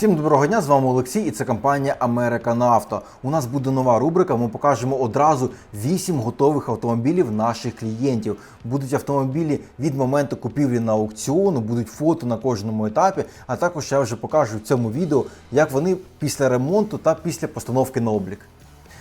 Всім доброго дня, з вами Олексій, і це компанія American Auto. У нас буде нова рубрика. Ми покажемо одразу 8 готових автомобілів наших клієнтів. Будуть автомобілі від моменту купівлі на аукціону, будуть фото на кожному етапі. А також я вже покажу в цьому відео, як вони після ремонту та після постановки на облік.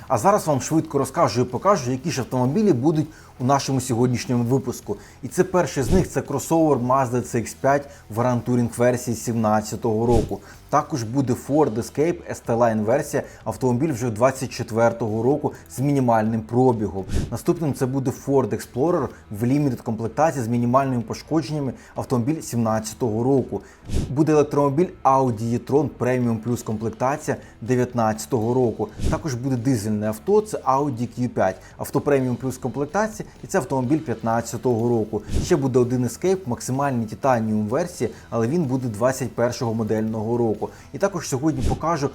А зараз вам швидко розкажу і покажу, які ж автомобілі будуть у нашому сьогоднішньому випуску. І це перший з них це кросовер Mazda CX5 в Touring версії 2017 року. Також буде Ford Escape ST-Line версія, автомобіль вже 24-го року з мінімальним пробігом. Наступним це буде Ford Explorer в Limited комплектації з мінімальними пошкодженнями, автомобіль 2017 року. Буде електромобіль Audi e-tron Premium Plus комплектація 2019 року. Також буде дизельне авто, це Audi Q5, авто Premium Plus комплектації, і це автомобіль 2015 року. Ще буде один Escape, максимальний титаніум версії, але він буде 21-го модельного року. І також сьогодні покажу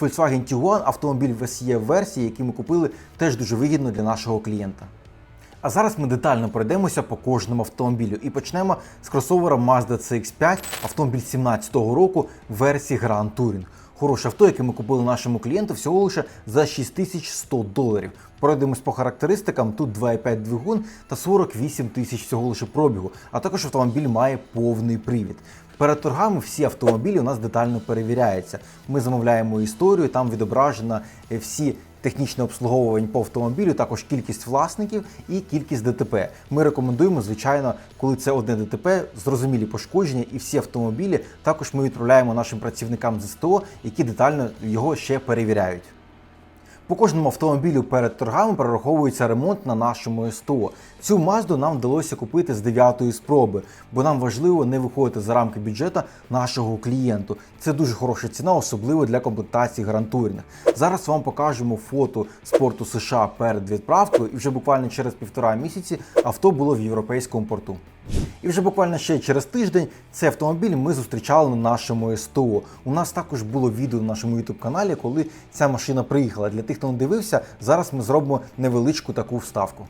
Volkswagen Tiguan, автомобіль в SE версії, який ми купили теж дуже вигідно для нашого клієнта. А зараз ми детально пройдемося по кожному автомобілю і почнемо з кросовера Mazda CX5, автомобіль 17-го року версії Grand Touring. Хороше авто, яке ми купили нашому клієнту всього лише за 6100 доларів. Пройдемось по характеристикам. Тут 2,5 двигун та 48 тисяч всього лише пробігу. А також автомобіль має повний привід. Перед торгами всі автомобілі у нас детально перевіряються. Ми замовляємо історію, там відображено е, всі технічне обслуговування по автомобілю, також кількість власників і кількість ДТП. Ми рекомендуємо, звичайно, коли це одне ДТП, зрозумілі пошкодження, і всі автомобілі також ми відправляємо нашим працівникам з СТО, які детально його ще перевіряють. По кожному автомобілю перед торгами прораховується ремонт на нашому СТО. Цю мазду нам вдалося купити з дев'ятої спроби, бо нам важливо не виходити за рамки бюджету нашого клієнту. Це дуже хороша ціна, особливо для комплектації Touring. Зараз вам покажемо фото спорту США перед відправкою, і вже буквально через півтора місяці авто було в європейському порту. І вже буквально ще через тиждень цей автомобіль ми зустрічали на нашому СТО. У нас також було відео на нашому youtube каналі, коли ця машина приїхала. Для тих, хто не дивився, зараз ми зробимо невеличку таку вставку.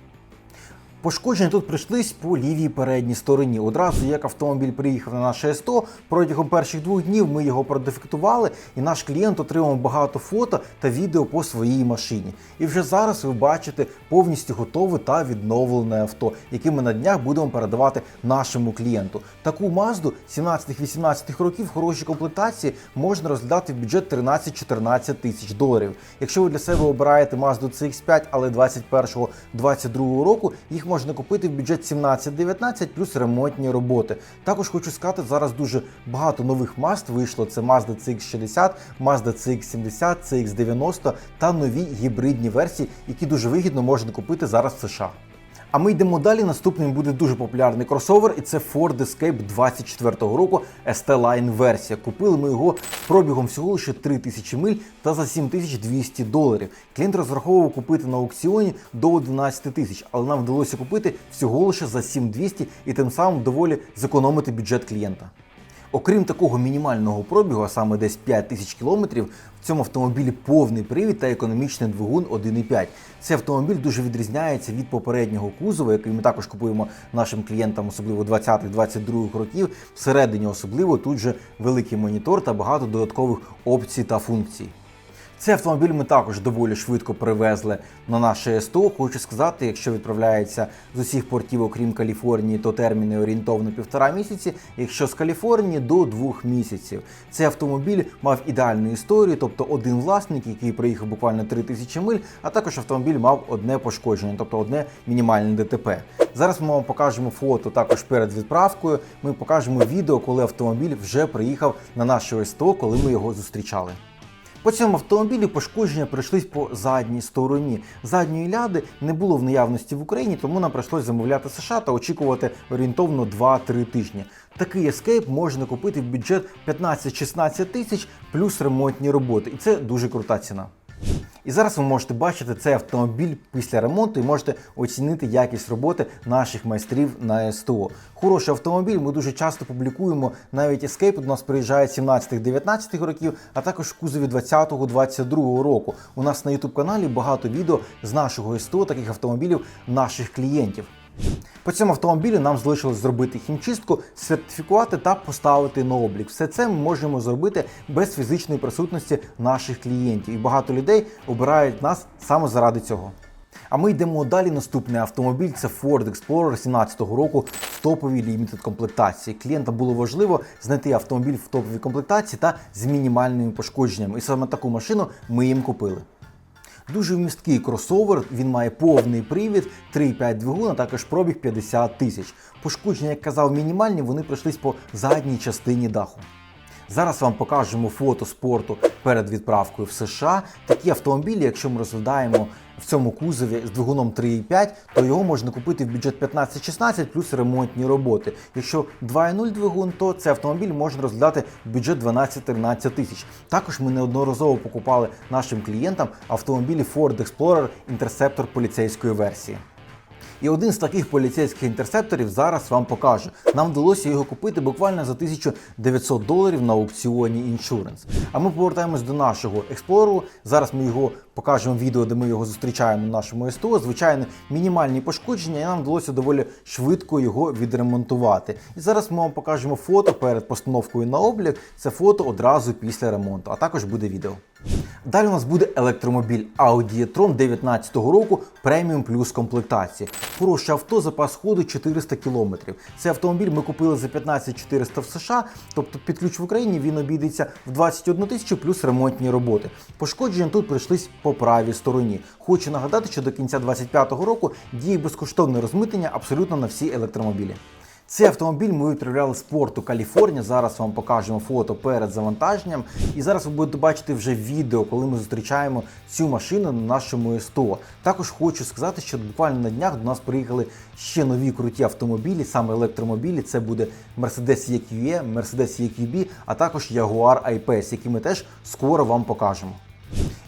Пошкодження тут прийшлись по лівій передній стороні. Одразу як автомобіль приїхав на наше СТО, протягом перших двох днів ми його продефектували, і наш клієнт отримав багато фото та відео по своїй машині. І вже зараз ви бачите повністю готове та відновлене авто, яке ми на днях будемо передавати нашому клієнту. Таку мазду 17-18 років в хорошій комплектації можна розглядати в бюджет 13-14 тисяч доларів. Якщо ви для себе обираєте Mazda CX5, але 21-22 року, їх можна купити в бюджет 17-19 плюс ремонтні роботи. Також хочу сказати, зараз дуже багато нових Mazd вийшло. Це Mazda CX60, Mazda CX70, CX90 та нові гібридні версії, які дуже вигідно можна купити зараз в США. А ми йдемо далі. Наступним буде дуже популярний кросовер, і це Ford Escape 24-го року ST-Line версія. Купили ми його пробігом всього лише 3000 миль та за 7200 доларів. Клієнт розраховував купити на аукціоні до 11 тисяч, але нам вдалося купити всього лише за 7200 і тим самим доволі зекономити бюджет клієнта. Окрім такого мінімального пробігу, а саме десь 5 тисяч кілометрів, в цьому автомобілі повний привід та економічний двигун 1,5. Цей автомобіль дуже відрізняється від попереднього кузова, який ми також купуємо нашим клієнтам, особливо 20-22 років. Всередині особливо тут же великий монітор та багато додаткових опцій та функцій. Цей автомобіль ми також доволі швидко привезли на наше СТО. Хочу сказати, якщо відправляється з усіх портів, окрім Каліфорнії, то терміни орієнтовно півтора місяці. Якщо з Каліфорнії до двох місяців. Цей автомобіль мав ідеальну історію, тобто один власник, який приїхав буквально 3000 миль, а також автомобіль мав одне пошкодження, тобто одне мінімальне ДТП. Зараз ми вам покажемо фото також перед відправкою. Ми покажемо відео, коли автомобіль вже приїхав на наше СТО, коли ми його зустрічали. По цьому автомобілі пошкодження пройшлись по задній стороні. Задньої ляди не було в наявності в Україні, тому нам прийшлось замовляти США та очікувати орієнтовно 2-3 тижні. Такий ескейп можна купити в бюджет 15-16 тисяч плюс ремонтні роботи, і це дуже крута ціна. І зараз ви можете бачити цей автомобіль після ремонту і можете оцінити якість роботи наших майстрів на СТО. Хороший автомобіль. Ми дуже часто публікуємо навіть Escape, до нас приїжджає 17-19 років, а також кузові 20-22 року. У нас на YouTube каналі багато відео з нашого СТО таких автомобілів наших клієнтів. По цьому автомобілю нам залишилось зробити хімчистку, сертифікувати та поставити на облік. Все це ми можемо зробити без фізичної присутності наших клієнтів. І багато людей обирають нас саме заради цього. А ми йдемо далі. Наступний автомобіль це Ford Explorer 2017 року в топовій лімітед комплектації. Клієнтам було важливо знайти автомобіль в топовій комплектації та з мінімальними пошкодженнями. І саме таку машину ми їм купили. Дуже вмісткий кросовер, він має повний привід, 3,5 двигун, також пробіг 50 тисяч. Пошкодження, як казав, мінімальні, вони пройшлись по задній частині даху. Зараз вам покажемо фото спорту перед відправкою в США. Такі автомобілі, якщо ми розглядаємо в цьому кузові з двигуном 3,5, то його можна купити в бюджет 15-16 плюс ремонтні роботи. Якщо 2,0 двигун, то цей автомобіль можна розглядати в бюджет 12-13 тисяч. Також ми неодноразово покупали нашим клієнтам автомобілі Ford Explorer Interceptor поліцейської версії. І один з таких поліцейських інтерсепторів зараз вам покажу. Нам вдалося його купити буквально за 1900 доларів на аукціоні Insurance. А ми повертаємось до нашого експлору. Зараз ми його покажемо в відео, де ми його зустрічаємо на нашому СТО. Звичайно, мінімальні пошкодження, і нам вдалося доволі швидко його відремонтувати. І зараз ми вам покажемо фото перед постановкою на облік. Це фото одразу після ремонту, а також буде відео. Далі у нас буде електромобіль Audi e-tron 19 року преміум плюс комплектації. Хороше авто, запас ходу 400 км. Цей автомобіль ми купили за 15 400 в США, тобто під ключ в Україні він обійдеться в 21 тисячу плюс ремонтні роботи. Пошкодження тут прийшлись по правій стороні. Хочу нагадати, що до кінця 2025 року діє безкоштовне розмитнення абсолютно на всі електромобілі. Цей автомобіль ми відправляли з порту Каліфорнія. Зараз вам покажемо фото перед завантаженням. І зараз ви будете бачити вже відео, коли ми зустрічаємо цю машину на нашому СТО. Також хочу сказати, що буквально на днях до нас приїхали ще нові круті автомобілі, саме електромобілі. Це буде Mercedes EQE, Mercedes EQB, а також Jaguar I-Pace, які ми теж скоро вам покажемо.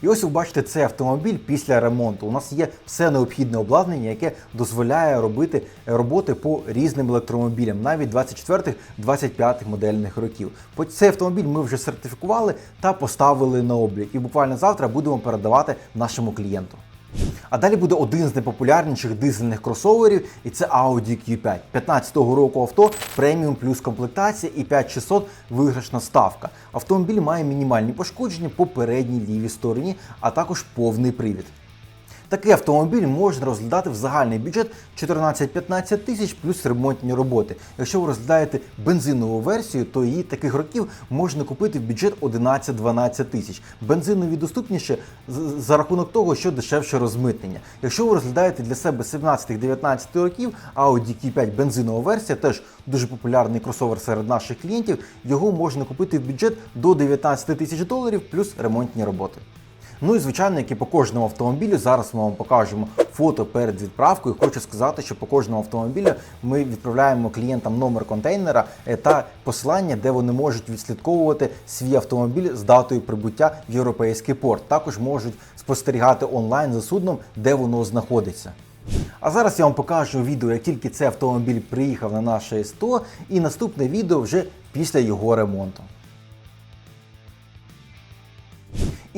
І ось ви бачите цей автомобіль після ремонту. У нас є все необхідне обладнання, яке дозволяє робити роботи по різним електромобілям, навіть 24-25 модельних років. Цей автомобіль ми вже сертифікували та поставили на облік. І буквально завтра будемо передавати нашому клієнту. А далі буде один з найпопулярніших дизельних кросоверів, і це Audi Q5. 15-го року авто, преміум плюс комплектація і 5600 виграшна ставка. Автомобіль має мінімальні пошкодження по передній лівій стороні, а також повний привід. Такий автомобіль можна розглядати в загальний бюджет 14-15 тисяч плюс ремонтні роботи. Якщо ви розглядаєте бензинову версію, то її таких років можна купити в бюджет 11-12 тисяч. Бензинові доступніше за рахунок того, що дешевше розмитнення. Якщо ви розглядаєте для себе 17-19 років, Audi Q5 бензинова версія, теж дуже популярний кросовер серед наших клієнтів, його можна купити в бюджет до 19 тисяч доларів плюс ремонтні роботи. Ну і звичайно, як і по кожному автомобілю, зараз ми вам покажемо фото перед відправкою. Хочу сказати, що по кожному автомобілю ми відправляємо клієнтам номер контейнера е, та посилання, де вони можуть відслідковувати свій автомобіль з датою прибуття в європейський порт. Також можуть спостерігати онлайн за судном, де воно знаходиться. А зараз я вам покажу відео, як тільки цей автомобіль приїхав на наше СТО, і наступне відео вже після його ремонту.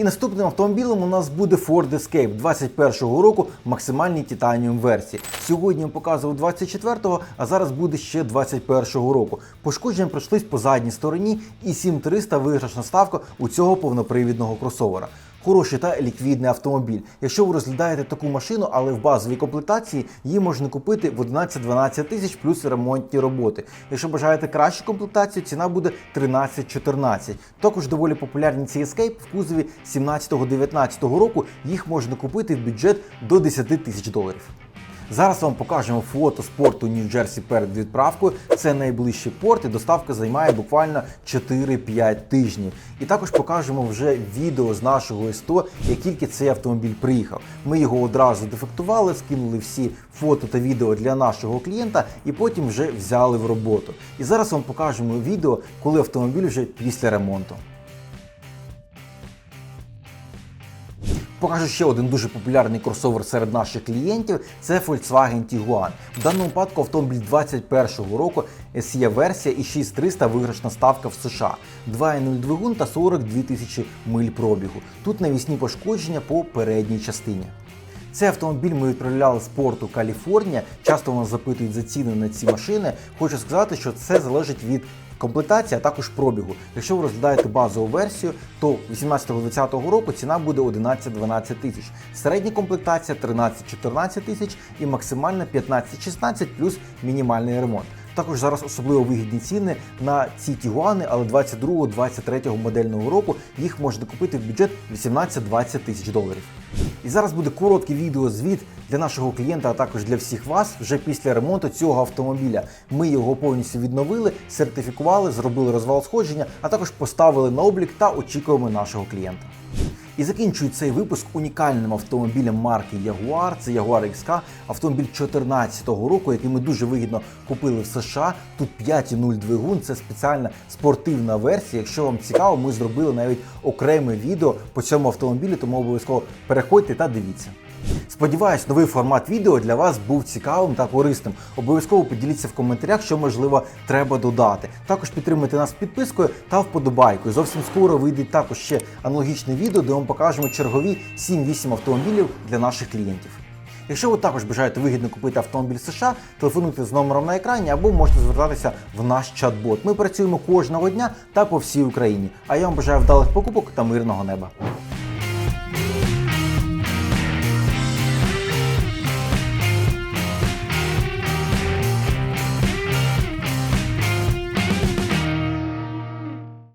І наступним автомобілем у нас буде Ford Escape 21-го року максимальній титаніум версії. Сьогодні я показував 24-го, а зараз буде ще 21-го року. Пошкодження пройшлись по задній стороні і 7300 виграшна ставка у цього повнопривідного кросовера. Хороший та ліквідний автомобіль. Якщо ви розглядаєте таку машину, але в базовій комплектації її можна купити в 11-12 тисяч плюс ремонтні роботи. Якщо бажаєте кращу комплектацію, ціна буде 13-14. Також доволі популярні ці Escape в кузові 17-19 року. Їх можна купити в бюджет до 10 тисяч доларів. Зараз вам покажемо фото з порту Нью-Джерсі перед відправкою. Це найближчий порт, і доставка займає буквально 4-5 тижнів. І також покажемо вже відео з нашого СТО, як тільки цей автомобіль приїхав. Ми його одразу дефектували, скинули всі фото та відео для нашого клієнта, і потім вже взяли в роботу. І зараз вам покажемо відео, коли автомобіль вже після ремонту. Покажу ще один дуже популярний кросовер серед наших клієнтів. Це Volkswagen Tiguan. В даному випадку автомобіль 21-го року SE версія і 6300 виграшна ставка в США. 2.0 двигун та 42 тисячі миль пробігу. Тут навісні пошкодження по передній частині. Цей автомобіль ми відправляли з порту Каліфорнія. Часто нас запитують за ціни на ці машини. Хочу сказати, що це залежить від комплектації, а також пробігу. Якщо ви розглядаєте базову версію, то 18-20 року ціна буде 11-12 тисяч. Середня комплектація 13-14 тисяч і максимальна 15-16 плюс мінімальний ремонт. Також зараз особливо вигідні ціни на ці тігуани, але 22-23 модельного року їх можна купити в бюджет 18-20 тисяч доларів. І зараз буде коротке відеозвіт для нашого клієнта, а також для всіх вас вже після ремонту цього автомобіля. Ми його повністю відновили, сертифікували, зробили розвал сходження, а також поставили на облік та очікуємо нашого клієнта. І закінчую цей випуск унікальним автомобілем марки Jaguar. Це Jaguar XK, автомобіль 2014 року, який ми дуже вигідно купили в США. Тут 5.0 двигун, це спеціальна спортивна версія. Якщо вам цікаво, ми зробили навіть окреме відео по цьому автомобілі, тому обов'язково переходьте та дивіться. Сподіваюсь, новий формат відео для вас був цікавим та корисним. Обов'язково поділіться в коментарях, що можливо треба додати. Також підтримуйте нас підпискою та вподобайкою. Зовсім скоро вийде також ще аналогічне відео, де ми покажемо чергові 7-8 автомобілів для наших клієнтів. Якщо ви також бажаєте вигідно купити автомобіль США, телефонуйте з номером на екрані або можете звертатися в наш чат-бот. Ми працюємо кожного дня та по всій Україні. А я вам бажаю вдалих покупок та мирного неба.